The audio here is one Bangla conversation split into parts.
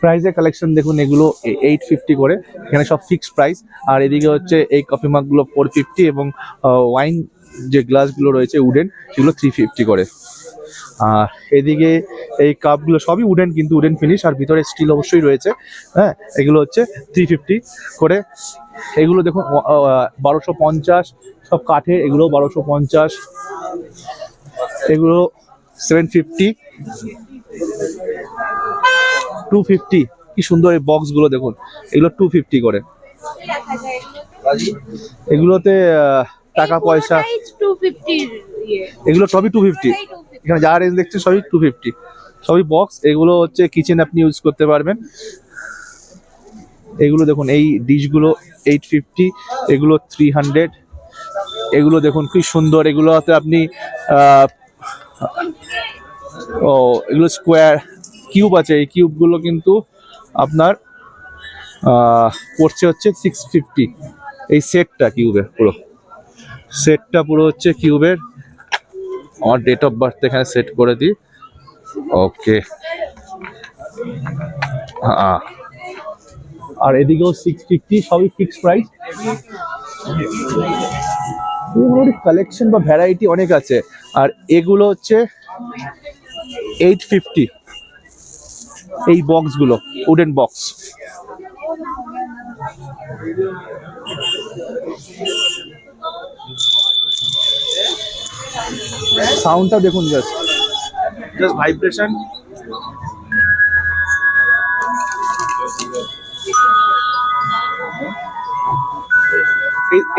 প্রাইজের কালেকশন দেখুন, এগুলো এইট ফিফটি করে। এখানে সব ফিক্সড প্রাইস আর এদিকে হচ্ছে এই কফি মাগগুলো ফোর ফিফটি এবং ওয়াইন যে গ্লাসগুলো রয়েছে উডেন সেগুলো থ্রি ফিফটি করে। আর এদিকে এই কাপগুলো সবই উডেন কিন্তু উডেন ফিনিশ আর ভিতরে স্টিল অবশ্যই রয়েছে। হ্যাঁ এগুলো হচ্ছে থ্রি ফিফটি করে। এগুলো দেখুন বারোশো পঞ্চাশ, সব কাঠে, এগুলো বারোশো পঞ্চাশ। এগুলো সেভেন ফিফটি টু ফিফটি কি সুন্দর এই বক্সগুলো দেখুন। এগুলো টু ফিফটি করে। এগুলোতে টাকা পয়সা। ইয়ে? এগুলো সবই টু ফিফটি এখানে যা রেঞ্জ দেখছেন সবই টু ফিফটি সবই বক্স এগুলো হচ্ছে কিচেন আপনি ইউজ করতে পারবেন। এগুলো দেখুন এই ডিশগুলো এইট ফিফটি এগুলো থ্রি হান্ড্রেড এগুলো দেখুন কি সুন্দর। এগুলোতে আপনি ও এগুলো স্কোয়ার কিউব আছে, এই কিউবগুলো কিন্তু আপনার পড়ছে হচ্ছে সিক্স ফিফটি এই সেটটা কিউবের পুরো। সেটটা পুরো হচ্ছে কিউবের আমার ডেট অফ বার্থ এখানে সেট করে দিই। ওকে হ্যাঁ আর এদিকেও সিক্স ফিফটি সবই ফিক্স প্রাইস কালেকশন বা ভ্যারাইটি অনেক আছে। আর এগুলো হচ্ছে এইট ফিফটি এই বক্সগুলো উডেন বক্স সাউন্ডটা দেখুন জাস্ট জাস্ট ভাইব্রেশন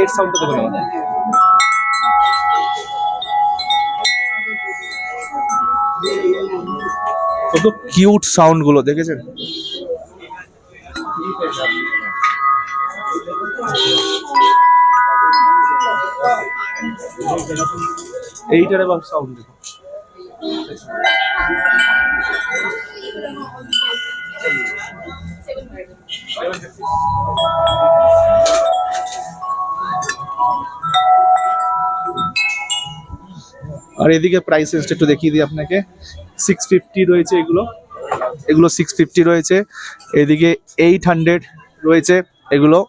এর সাউন্ডটা দেখুন আমাদের। কত কিউট সাউন্ডগুলো, দেখেছেন? এইটার সাউন্ড দেখুন। আর এদিকে প্রাইস একটু দেখিয়ে দিই আপনাকে। সিক্স ফিফটি রয়েছে এগুলো। এগুলো সিক্স ফিফটি রয়েছে। এদিকে এইট হান্ড্রেড রয়েছে এগুলো।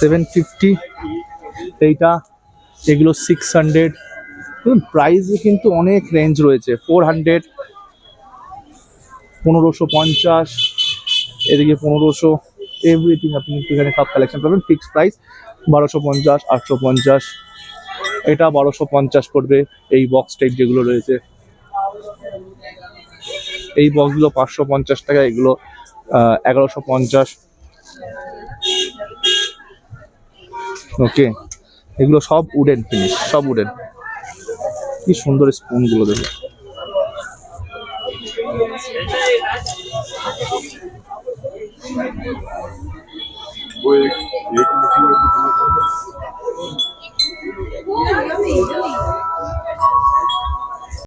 সেভেন ফিফটি এইটা। এগুলো সিক্স হান্ড্রেড প্রাইসে কিন্তু অনেক রেঞ্জ রয়েছে। ফোর হান্ড্রেড পনেরোশো পঞ্চাশ, এদিকে পনেরোশো এভরিথিং আপনি এখানে সব কালেকশন পাবেন। ফিক্সড প্রাইস বারোশো পঞ্চাশ, আটশো পঞ্চাশ। এটা বারোশো পঞ্চাশ পড়বে এই বক্স টাইপ যেগুলো রয়েছে। এই বক্সগুলো পাঁচশো পঞ্চাশ টাকা, এগুলো এগারোশো পঞ্চাশ। ওকে এগুলো সব উডেন ফিনিশ সব উডেন কি সুন্দর স্পুনগুলো দেবে